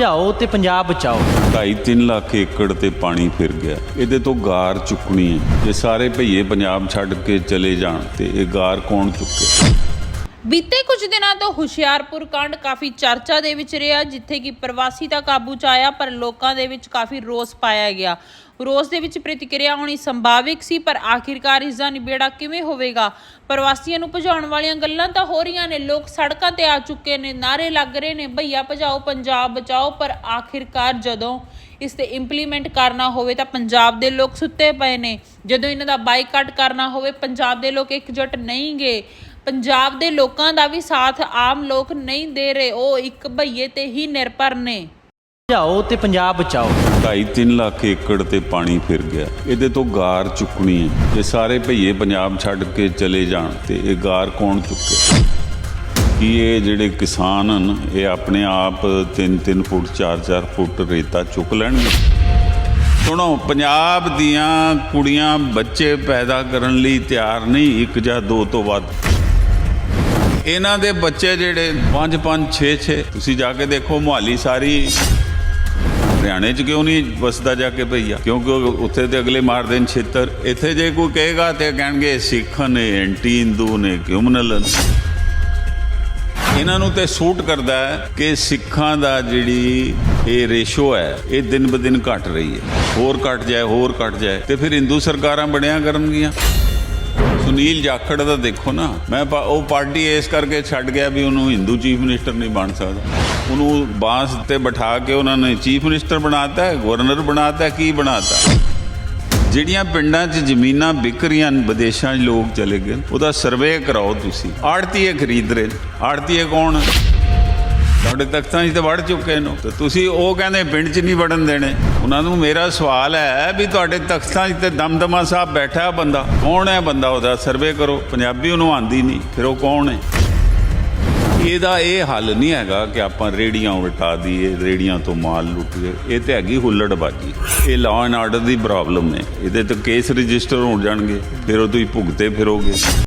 ਜਾਓ ਤੇ ਪੰਜਾਬ ਬਚਾਓ। 2.5 ਲੱਖ ਏਕੜ ਤੇ ਪਾਣੀ ਫਿਰ ਗਿਆ। ਇਹਦੇ ਤੋਂ ਗਾਰ ਚੁੱਕਣੀ ਹੈ। ਜੇ ਸਾਰੇ ਭਈਏ ਪੰਜਾਬ ਛੱਡ ਕੇ ਚਲੇ ਜਾਣ ਤੇ ਇਹ ਗਾਰ ਕੌਣ ਚੁੱਕੇ? ਬੀਤੇ ਕੁਝ ਦਿਨਾਂ ਤੋਂ ਹੁਸ਼ਿਆਰਪੁਰ ਕਾਂਡ ਕਾਫੀ ਚਰਚਾ ਦੇ ਵਿੱਚ ਰਿਹਾ, ਜਿੱਥੇ ਕਿ ਪ੍ਰਵਾਸੀ ਤਾਂ ਕਾਬੂ ਚ ਆਇਆ, ਪਰ ਲੋਕਾਂ ਦੇ ਵਿੱਚ ਕਾਫੀ ਰੋਸ ਪਾਇਆ ਗਿਆ। ਰੋਸ ਦੇ ਵਿੱਚ ਪ੍ਰਤੀਕਿਰਿਆ ਹੋਣੀ ਸੰਭਾਵਿਕ ਸੀ, ਪਰ ਆਖਿਰਕਾਰ ਇਸ ਦਾ ਨਿਬੇੜਾ ਕਿਵੇਂ ਹੋਵੇਗਾ? ਪ੍ਰਵਾਸੀਆਂ ਨੂੰ ਭਜਾਉਣ ਵਾਲੀਆਂ ਗੱਲਾਂ ਤਾਂ ਹੋ ਰਹੀਆਂ ਨੇ, ਲੋਕ ਸੜਕਾਂ ਤੇ ਆ ਚੁੱਕੇ ਨੇ, ਨਾਰੇ ਲੱਗ ਰਹੇ ਨੇ, ਭਈਆ ਭਜਾਓ, ਪੰਜਾਬ ਬਚਾਓ, ਪਰ ਆਖਿਰਕਾਰ ਜਦੋਂ ਇਸ ਤੇ ਇੰਪਲੀਮੈਂਟ ਕਰਨਾ ਹੋਵੇ ਤਾਂ ਪੰਜਾਬ ਦੇ ਲੋਕ ਸੁੱਤੇ ਪਏ ਨੇ। ਜਦੋਂ ਇਹਨਾਂ ਦਾ ਬਾਈਕਾਟ ਕਰਨਾ ਹੋਵੇ, ਪੰਜਾਬ ਦੇ ਲੋਕ ਇਕਜੁੱਟ ਨਹੀਂ ਗਏ ਪੰਜਾਬ ਦੇ ਲੋਕਾਂ ਦਾ ਵੀ ਸਾਥ ਆਮ ਲੋਕ ਨਹੀਂ ਦੇ ਰਹੇ। ਉਹ ਇੱਕ ਭਈਏ ਤੇ ਹੀ ਨਿਰਭਰ ਨੇ। ਜਾਓ ਤੇ ਪੰਜਾਬ ਬਚਾਓ। 2.5 ਲੱਖ ਏਕੜ ਤੇ ਪਾਣੀ ਫਿਰ ਗਿਆ। ਇਹਦੇ ਤੋਂ ਗਾਰ ਚੁੱਕਣੀ ਹੈ। ਜੇ ਸਾਰੇ ਭਈਏ ਪੰਜਾਬ ਛੱਡ ਕੇ ਚਲੇ ਜਾਣ ਤੇ ਇਹ ਗਾਰ ਕੌਣ ਚੁੱਕੇ? ਕੀ ਇਹ ਜਿਹੜੇ ਕਿਸਾਨ ਹਨ ਇਹ ਆਪਣੇ ਆਪ 3-3 ਫੁੱਟ 4-4 ਫੁੱਟ ਰੇਤਾ ਚੁੱਕ ਲੈਣਗੇ? ਸੁਣੋ ਪੰਜਾਬ ਦੀਆਂ ਕੁੜੀਆਂ ਬੱਚੇ ਪੈਦਾ ਕਰਨ ਲਈ ਤਿਆਰ ਨਹੀਂ ਇੱਕ ਜਾਂ ਦੋ ਤੋਂ ਵੱਧ। ਇਹਨਾਂ ਦੇ ਬੱਚੇ ਜਿਹੜੇ 5 5 6 6 ਤੁਸੀਂ ਜਾ ਕੇ ਦੇਖੋ ਮੁਹਾਲੀ ਸਾਰੀ। ਹਰਿਆਣੇ 'ਚ ਕਿਉਂ ਨਹੀਂ ਵਸਦਾ ਜਾ ਕੇ ਭਈਆ? ਕਿਉਂਕਿ ਉੱਥੇ ਤੇ ਅਗਲੇ ਮਾਰਦੇ ਨੇ ਛੇਤਰ। ਇੱਥੇ ਜੇ ਕੋਈ ਕਹੇਗਾ ਤੇ ਕਹਿਣਗੇ ਸਿੱਖ ਨੇ, ਐਂਟੀ ਹਿੰਦੂ ਨੇ ਕਿਉਮਨਲ ਇਹਨਾਂ ਨੂੰ ਤੇ ਸੂਟ ਕਰਦਾ ਹੈ ਕਿ ਸਿੱਖਾਂ ਦਾ ਜਿਹੜੀ ਇਹ ਰੇਸ਼ੋ ਹੈ, ਇਹ ਦਿਨ ਬ ਦਿਨ ਘਟ ਰਹੀ ਹੈ। ਹੋਰ ਘਟ ਜਾਏ, ਹੋਰ ਘਟ ਜਾਏ ਤੇ ਫਿਰ ਹਿੰਦੂ ਸਰਕਾਰਾਂ ਬਣਿਆ ਕਰਨਗੀਆਂ। ਸੁਨੀਲ ਜਾਖੜ ਦਾ ਦੇਖੋ ਨਾ ਮੈਂ ਪਾ- ਉਹ ਪਾਰਟੀ ਇਸ ਕਰਕੇ ਛੱਡ ਗਿਆ ਵੀ ਉਹਨੂੰ ਹਿੰਦੂ ਚੀਫ ਮਿਨਿਸਟਰ ਨਹੀਂ ਬਣ ਸਕਦਾ। ਉਹਨੂੰ ਬਾਂਸ ਤੇ ਬਿਠਾ ਕੇ ਉਹਨਾਂ ਨੇ ਚੀਫ ਮਿਨਿਸਟਰ ਬਣਾਤਾ ਹੈ ਗਵਰਨਰ ਬਣਾਤਾ ਹੈ, ਕੀ ਬਣਾਤਾ ਜਿਹੜੀਆਂ ਪਿੰਡਾਂ 'ਚ ਜ਼ਮੀਨਾਂ ਵਿਕ ਰਹੀਆਂ ਵਿਦੇਸ਼ਾਂ 'ਚ ਲੋਕ ਚਲੇ ਗਏ ਉਹਦਾ ਸਰਵੇ ਕਰਾਓ ਤੁਸੀਂ। ਆੜਤੀਏ ਖਰੀਦ ਰਹੇ ਆੜਤੀਏ ਕੌਣ ਹੈ? ਤੁਹਾਡੇ ਤਖਤਾਂ 'ਚ ਤਾਂ ਵੜ ਚੁੱਕੇ ਨੇ। ਤੇ ਤੁਸੀਂ ਉਹ ਕਹਿੰਦੇ ਪਿੰਡ 'ਚ ਨਹੀਂ ਵੜਨ ਦੇਣੇ। ਉਹਨਾਂ ਨੂੰ ਮੇਰਾ ਸਵਾਲ ਹੈ ਵੀ ਤੁਹਾਡੇ ਤਖਤਾਂ 'ਚ ਤੇ ਦਮਦਮਾ ਸਾਹਿਬ ਬੈਠਾ ਬੰਦਾ। ਕੌਣ ਹੈ ਬੰਦਾ? ਉਹਦਾ ਸਰਵੇ ਕਰੋ। ਪੰਜਾਬੀ ਉਹਨੂੰ ਆਂਦੀ ਨਹੀਂ। ਫਿਰ ਉਹ ਕੌਣ ਹੈ? ਇਹਦਾ ਇਹ ਹੱਲ ਨਹੀਂ ਹੈਗਾ ਕਿ ਆਪਾਂ ਰੇੜੀਆਂ ਉਲਟਾ ਦਈਏ, ਰੇੜੀਆਂ ਤੋਂ ਮਾਲ ਲੁੱਟੀਏ। ਇਹ ਤੇ ਹੈਗੀ ਹੁੱਲੜਬਾਜੀ। ਇਹ ਲਾਅ ਐਂਡ ਆਰਡਰ ਦੀ ਪ੍ਰੋਬਲਮ ਹੈ ਇਹਦੇ ਤੇ ਕੇਸ ਰਜਿਸਟਰ ਹੋ ਜਾਣਗੇ। ਫਿਰ ਉਹ ਤੁਸੀਂ ਭੁਗਤੇ ਫਿਰੋਗੇ।